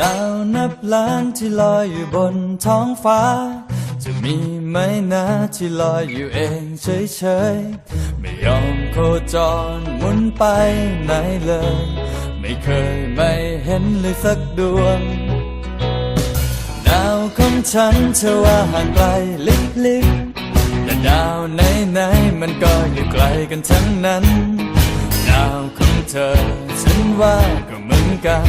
ดาวนับล้านที่ลอยอยู่บนท้องฟ้า จะมีไหมนะที่ลอยอยู่เองเฉยๆ ไม่ยอมโคจรหมุนไปไหนเลย ไม่เคยไม่เห็นเลยสักดวง ดาวของฉันเชื่อว่าห่างไกลลิบๆแต่ดาวไหนๆมันก็อยู่ไกลกันทั้งนั้น ดาวของเธอฉันว่าก็เหมือนกัน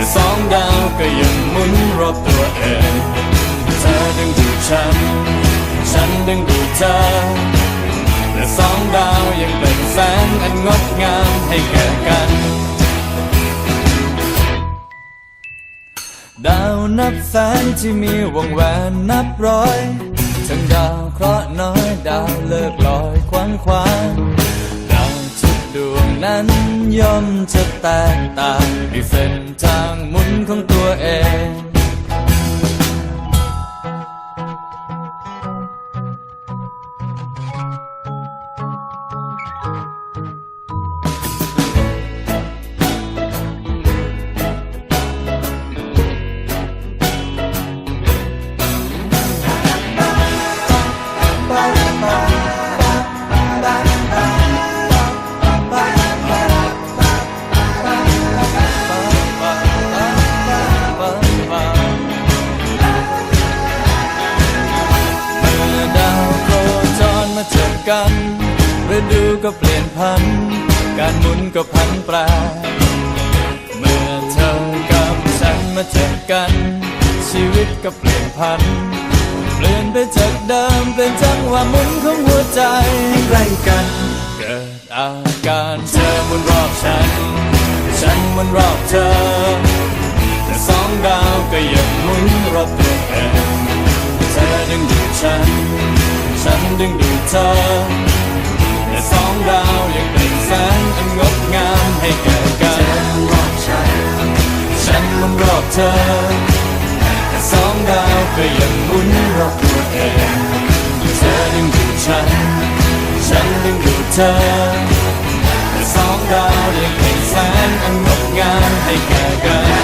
แต่สองดาวก็ยังหมุนรอบตัวเองเธอดึงดูดฉัน ฉันดึงดูดเธอแต่สองดาวยังเป็นแสงอันงดงามให้แก่กัน ดาวนับแสนที่มีวงแหวนนับร้อย ทั้งดาวเคราะห์น้อยดาวเลิกลอยควันควานดาวทุกดวง นั้นย่อมจะแตกต่างด้วยเส้นทางหมุนของตัวเอง กันฤดูก็เปลี่ยนพัน การหมุนก็พันแปรเมื่อเธอกับฉันมาเจอกัน ชีวิตก็เปลี่ยนพัน เปลี่ยนไปจากเดิมเปลี่ยนจังหวะหมุนของหัวใจใกล้กัน เกิดอาการเธอหมุนรอบฉัน ฉันหมุนรอบเธอ แต่สองดาวก็ยังหมุนรอบตัวเองเธอดึงดูดฉัน ฉันดึงดู เธอแต่สองดาวยังเป็นแสงอันงดงามให้แก่กันรอบฉันฉันมันรอบเธอแต่สองดาวก็ยังหมุนรอบตัวเองเธอดึงดูดฉัน ฉันดึงดูดเธอแต่สองดาวยังเป็นแสงอันงดงามให้แก่กัน